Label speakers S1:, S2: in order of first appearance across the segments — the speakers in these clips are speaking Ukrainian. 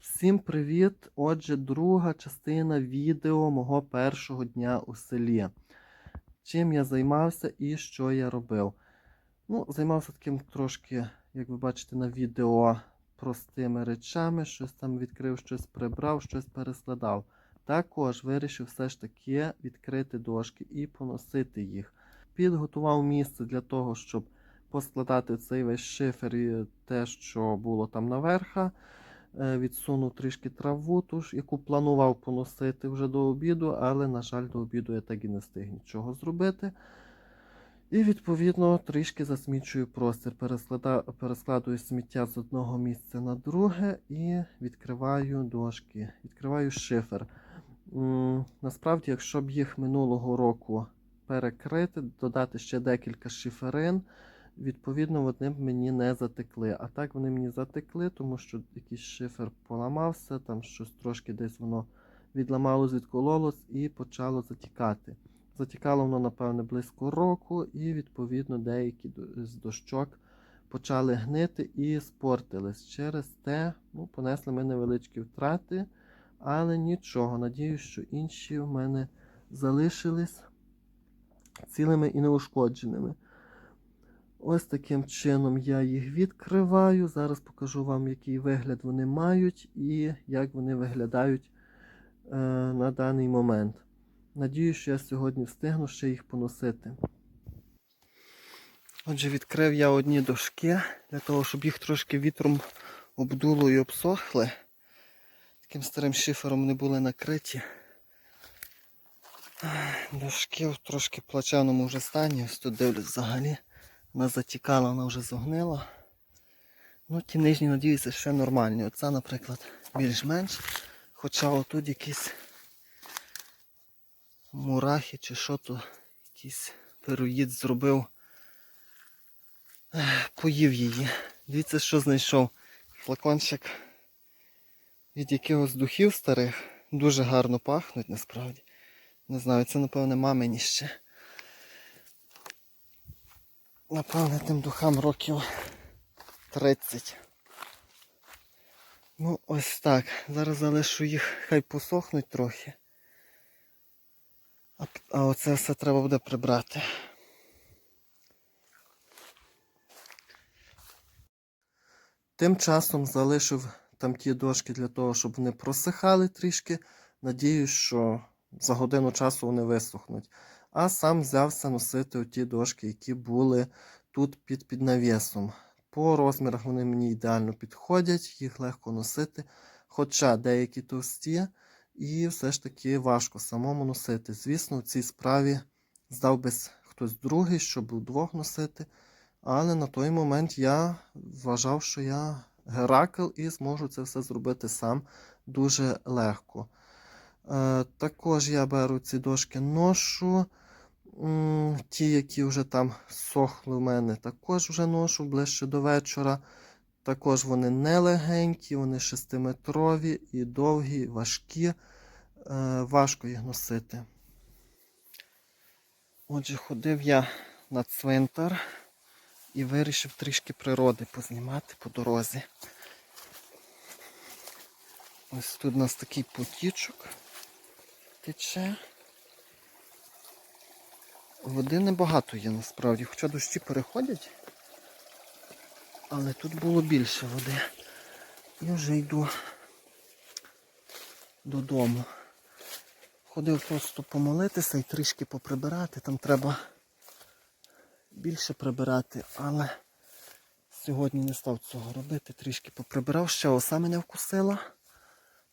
S1: Всім привіт! Отже, друга частина відео мого першого дня у селі. Чим я займався і що я робив. Ну, займався таким трошки, як ви бачите на відео, простими речами. Щось там відкрив, щось прибрав, щось перескладав. Також вирішив все ж таки відкрити дошки і поносити їх. Підготував місце для того, щоб поскладати цей весь шифер і те, що було там наверха. Е, Відсунув трішки траву, яку планував поносити вже до обіду, але, на жаль, до обіду я так і не встиг нічого зробити. І, відповідно, трішки засмічую простір, перескладую сміття з одного місця на друге і відкриваю дошки, відкриваю шифер. Насправді, якщо б їх минулого року перекрити, додати ще декілька шиферин, відповідно, вони б мені не затекли. А так вони мені затекли, тому що якийсь шифер поламався, там щось трошки десь воно відламалось, відкололось і почало затікати. Затікало воно, напевне, близько року, і, відповідно, деякі з дощок почали гнити і спортились. Через те ну, понесли ми невеличкі втрати, але нічого. Надіюсь, що інші в мене залишились цілими і неушкодженими. Ось таким чином я їх відкриваю. Зараз покажу вам, який вигляд вони мають і як вони виглядають е, на даний момент. Надію, що я сьогодні встигну ще їх поносити. Отже, відкрив я одні дошки для того, щоб їх трошки вітром обдуло і обсохли. Таким старим шифером не були накриті. Дошки в трошки плачевному вже стані. Ось тут дивлюсь взагалі. Вона затікала, вона вже зогнила. Ну, ті нижні, надіюся, ще нормальні. Оця, наприклад, більш-менш. Хоча отут якісь мурахи чи що то, якийсь пероїд зробив. Поїв її. Дивіться, що знайшов. Флакончик від якихось духів старих. Дуже гарно пахнуть насправді. Не знаю, це напевне мамині ще. Напевне, тим духам років 30. Ну, ось так. Зараз залишу їх, хай посохнуть трохи. А, а оце все треба буде прибрати. Тим часом залишив там ті дошки для того, щоб вони просихали трішки. Надіюсь, що за годину часу вони висохнуть. А сам взявся носити ті дошки, які були тут під під навісом. По розмірах вони мені ідеально підходять, їх легко носити. Хоча деякі товсті, і все ж таки важко самому носити. Звісно, в цій справі здав би хтось другий, щоб удвох носити. Але на той момент я вважав, що я Геракл і зможу це все зробити сам дуже легко. Е, також я беру ці дошки ношу. Ті, які вже там сохли в мене, також вже ношу ближче до вечора. Також вони не легенькі, вони шестиметрові і довгі, важкі. Е, важко їх носити. Отже, ходив я на цвинтар і вирішив трішки природи познімати по дорозі. Ось тут у нас такий потічок тече. Води небагато є насправді, хоча дощі переходять, але тут було більше води. І вже йду додому. Ходив просто помолитися і трішки поприбирати. Там треба більше прибирати, але сьогодні не став цього робити. Трішки поприбирав, ще оса мене вкусила.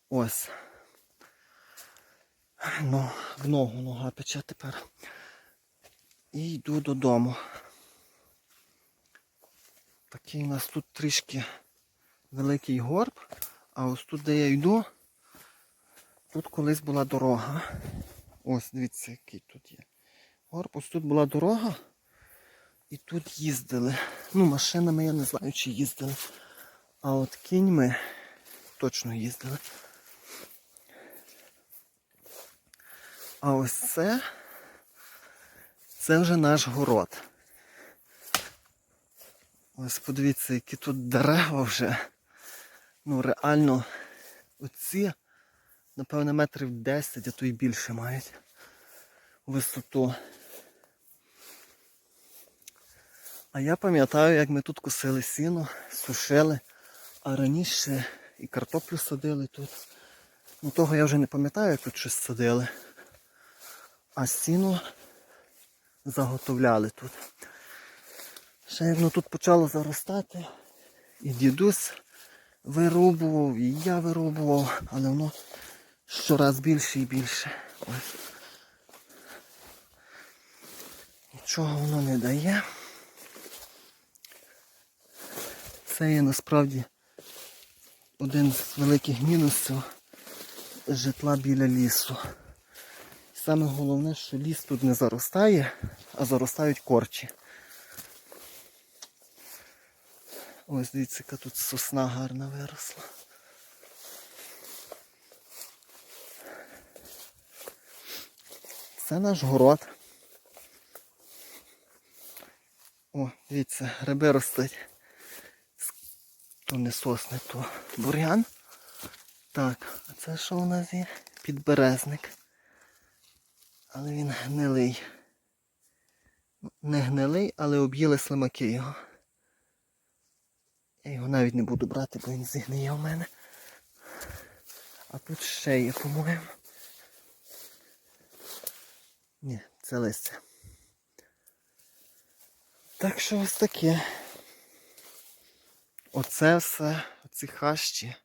S1: Ось. Ну, в ногу нога пече тепер. І йду додому. Такий у нас тут трішки великий горб, а ось тут, де я йду, тут колись була дорога. Ось, дивіться, який тут є. Горб, ось тут була дорога. І тут їздили. Ну, машинами я не знаю, чи їздили. А от кіньми точно їздили. А ось це, це вже наш город. Ось подивіться, які тут дерева вже. Ну реально Оці, напевно, метрів 10, а то й більше мають висоту. А я пам'ятаю, як ми тут косили сіно, сушили, а раніше і картоплю садили тут. Ну того я вже не пам'ятаю, як тут щось садили. А сіно заготовляли тут. Ще воно тут почало заростати, і дідусь вирубував, і я вирубував, але воно щораз більше і більше. Ось. Нічого воно не дає. Це є насправді один з великих мінусів житла біля лісу. Саме головне, що ліс тут не заростає, а заростають корчі. Ось дивіться, яка тут сосна гарна виросла. Це наш город. О, дивіться, гриби ростуть. То не сосни, то бур'ян. Так, а це що у нас є? Підберезник. Але він гнилий. Не гнилий, але об'їли слимаки його. Я його навіть не буду брати, бо він зігниє в мене. А тут ще є, по-моєму. Ні, це листя. Так що ось таке. Оце все, оці хащі.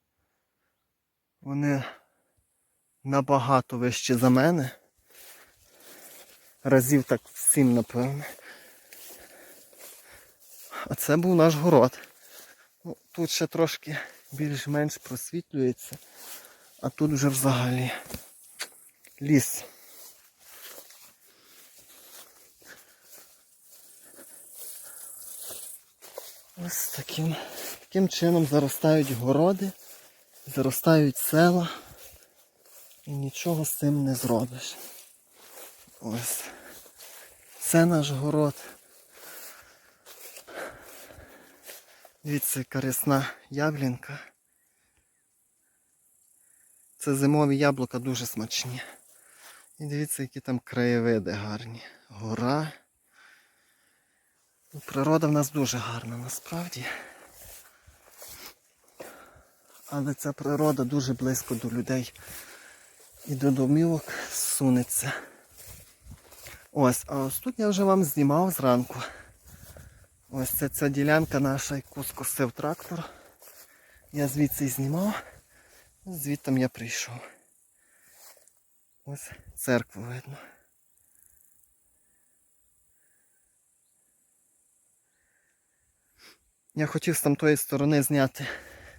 S1: Вони набагато вищі за мене. Разів так сім, напевне. А це був наш город. Ну, тут ще трошки більш-менш просвітлюється, а тут вже взагалі ліс. Ось таким, таким чином заростають городи, заростають села і нічого з цим не зробиш. Ось. Це наш город. Дивіться, яка рясна яблінка. Це зимові яблука дуже смачні. І дивіться, які там краєвиди гарні. Гора. Ну, Природа в нас дуже гарна насправді. Але ця природа дуже близько до людей і до домівок сунеться. Ось, а ось тут я вже вам знімав зранку. Ось це ця ділянка наша, яку скосив трактор. Я звідси знімав, звідти я прийшов. Ось церкву видно. Я хотів з тамтої сторони зняти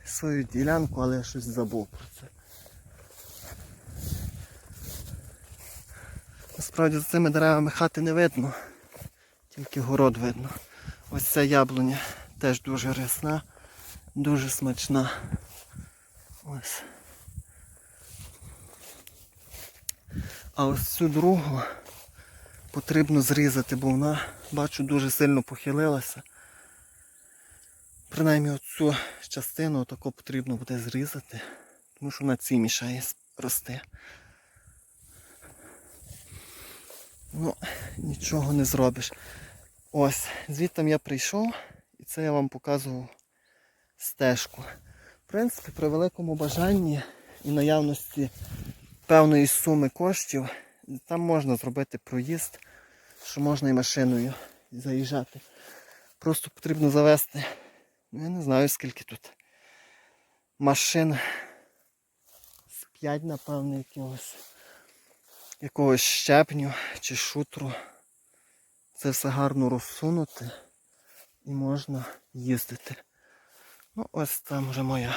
S1: свою ділянку, але я щось забув про це. Насправді за цими деревами хати не видно, тільки город видно. Ось ця яблуня теж дуже рясна, дуже смачна. Ось. А ось цю другу потрібно зрізати, бо вона, бачу, дуже сильно похилилася. Принаймні оцю частину тако потрібно буде зрізати, тому що вона ці мішає рости. Ну, нічого не зробиш. Ось, звідти я прийшов і це я вам показував стежку. В принципі, при великому бажанні і наявності певної суми коштів, там можна зробити проїзд, що можна і машиною заїжджати. Просто потрібно завести, ну я не знаю скільки тут машин. З 5, напевно, якогось якогось щепню чи шутру. Це все гарно розсунути і можна їздити. Ну ось там вже моя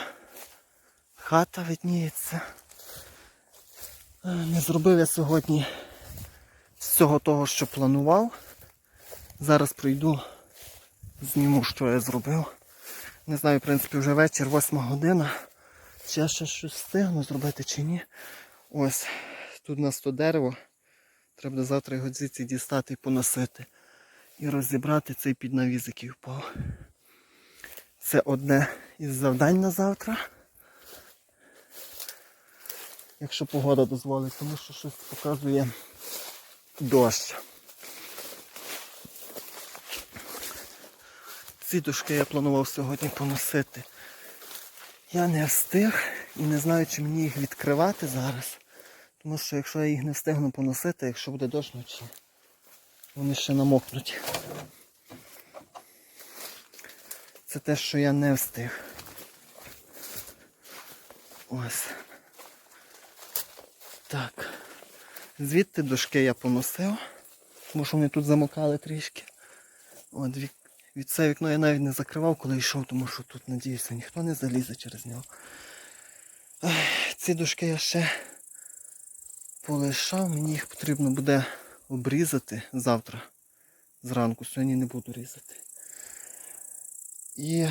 S1: хата видніється. Е, Не зробив я сьогодні всього того, що планував. Зараз прийду, зніму, що я зробив. Не знаю, в принципі, вже вечір, 8 година. Чи я ще щось встигну зробити чи ні. Ось, тут у нас то дерево. Треба завтра його звідси дістати і поносити. І розібрати цей піднавіз, який впав. Це одне із завдань на завтра. якщо погода дозволить, тому що щось показує дощ. Ці дошки я планував сьогодні поносити. Я не встиг і не знаю, чи мені їх відкривати зараз. Тому що якщо я їх не встигну поносити, якщо буде дощ вночі, вони ще намокнуть. Це те, що я не встиг. Ось. Так. Звідти дошки я поносив, тому що вони тут замокали трішки. От вік... від це вікно я навіть не закривав, коли йшов, тому що тут, надіюся, ніхто не залізе через нього. Ех, Ці дошки я ще полишав, мені їх потрібно буде обрізати завтра зранку, сьогодні не буду різати. І,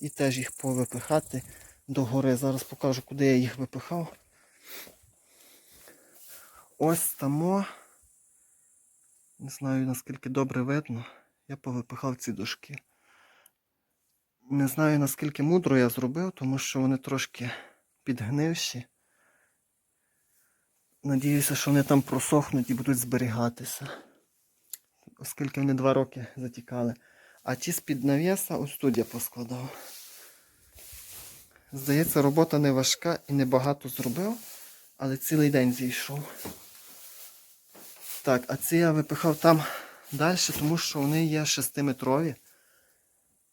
S1: і теж їх повипихати догори. Зараз покажу, куди я їх випихав. Ось тамо. Не знаю наскільки добре видно. Я повипихав ці дошки. Не знаю наскільки мудро я зробив, тому що вони трошки підгнивші. Надіюся, що вони там просохнуть і будуть зберігатися. Оскільки вони два роки затікали. А ті з-під навіса ось тут я поскладав. Здається, робота не важка і небагато зробив, але цілий день зійшов. Так, а ці я випихав там далі, тому що вони є 6-метрові,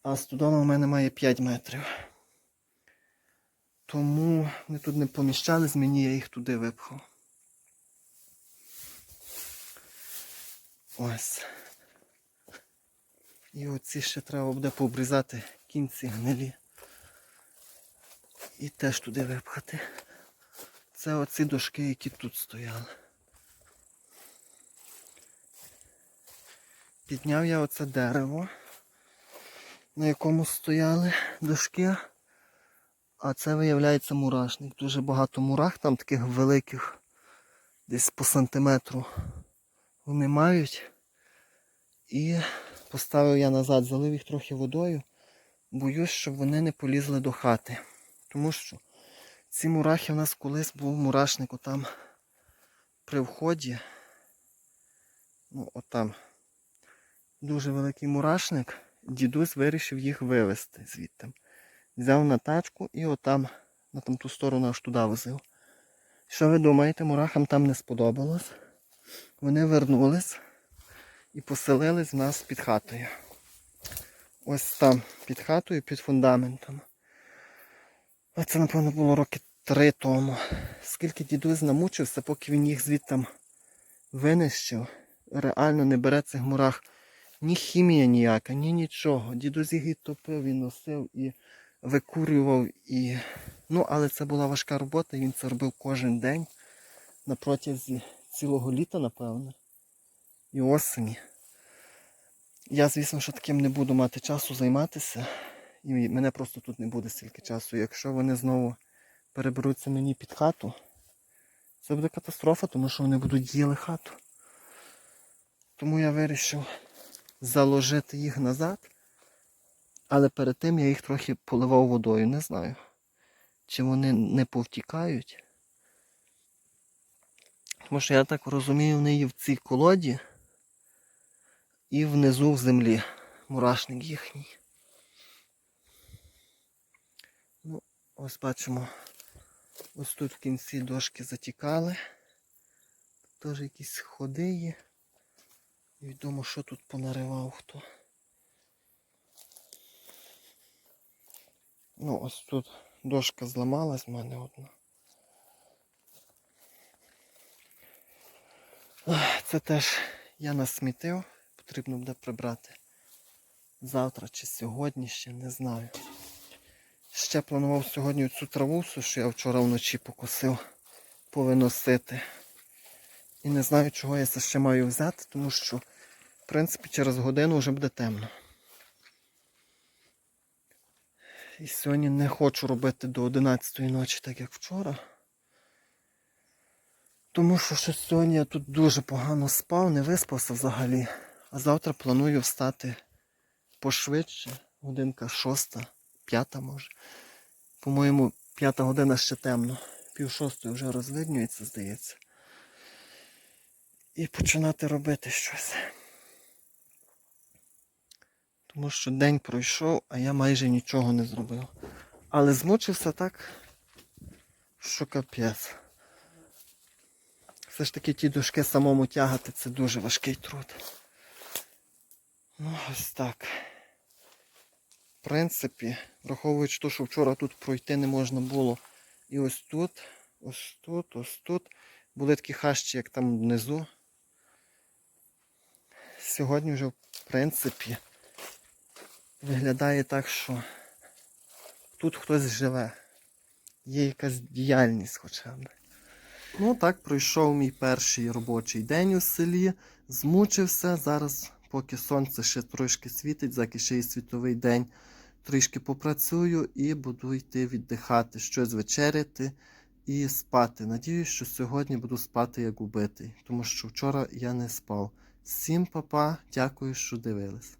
S1: а студома в мене має 5 метрів. Тому вони тут не поміщались, мені я їх туди випхав. Ось. І оці ще треба буде пообрізати кінці гнилі. І теж туди випхати. Це оці дошки, які тут стояли. Підняв я оце дерево, на якому стояли дошки. А це виявляється мурашник. Дуже багато мурах, там таких великих, десь по сантиметру вони мають. І поставив я назад, залив їх трохи водою. Боюсь, щоб вони не полізли до хати. Тому що ці мурахи у нас колись був мурашник отам при вході. Ну, отам. Дуже великий мурашник. Дідусь вирішив їх вивезти звідти. Взяв на тачку і отам, на там ту сторону аж туди возив. Що ви думаєте, мурахам там не сподобалось? Вони вернулись і поселились в нас під хатою. Ось там, під хатою, під фундаментом. Це, напевно, було роки три тому. Скільки дідусь намучився, поки він їх звідти винищив, реально не бере цих мурах ні хімія ніяка, ні нічого. Дідусь їх і топив, і носив, і викурював. І... Ну, але це була важка робота, він це робив кожен день на протязі цілого літа, напевно. І осені. Я, звісно, що таким не буду мати часу займатися. І мене просто тут не буде стільки часу. Якщо вони знову переберуться мені під хату, це буде катастрофа, тому що вони будуть їли хату. Тому я вирішив заложити їх назад. Але перед тим я їх трохи поливав водою. Не знаю, чи вони не повтікають. Тому що я так розумію, вони є в цій колоді і внизу в землі. Мурашник їхній. Ну, ось бачимо, ось тут в кінці дошки затікали. Теж якісь ходи є. Відомо, що тут понаривав хто. Ну, ось тут дошка зламалась в мене одна. Це теж я насмітив, потрібно буде прибрати завтра чи сьогодні ще, не знаю. Ще планував сьогодні цю траву, що я вчора вночі покосив, повиносити. І не знаю, чого я це ще маю взяти, тому що, в принципі, через годину вже буде темно. І сьогодні не хочу робити до 11 ночі, так як вчора. Тому що щось сьогодні я тут дуже погано спав, не виспався взагалі. А завтра планую встати пошвидше. Годинка шоста, п'ята може. По-моєму, п'ята година ще темно. Пів шостої вже розвиднюється, здається. І починати робити щось. Тому що день пройшов, а я майже нічого не зробив. Але змучився так, що капець. Все ж таки ті дошки самому тягати це дуже важкий труд. Ну, ось так. В принципі, враховуючи те, що вчора тут пройти не можна було. І ось тут, ось тут, ось тут. Були такі хащі, як там внизу. Сьогодні вже, в принципі, виглядає так, що тут хтось живе. Є якась діяльність хоча б. Ну так пройшов мій перший робочий день у селі. Змучився. Зараз, поки сонце ще трошки світить, заки ще й світовий день, трішки попрацюю і буду йти віддихати, щось вечеряти і спати. Надіюсь, що сьогодні буду спати як убитий, тому що вчора я не спав. Всім папа, дякую, що дивились.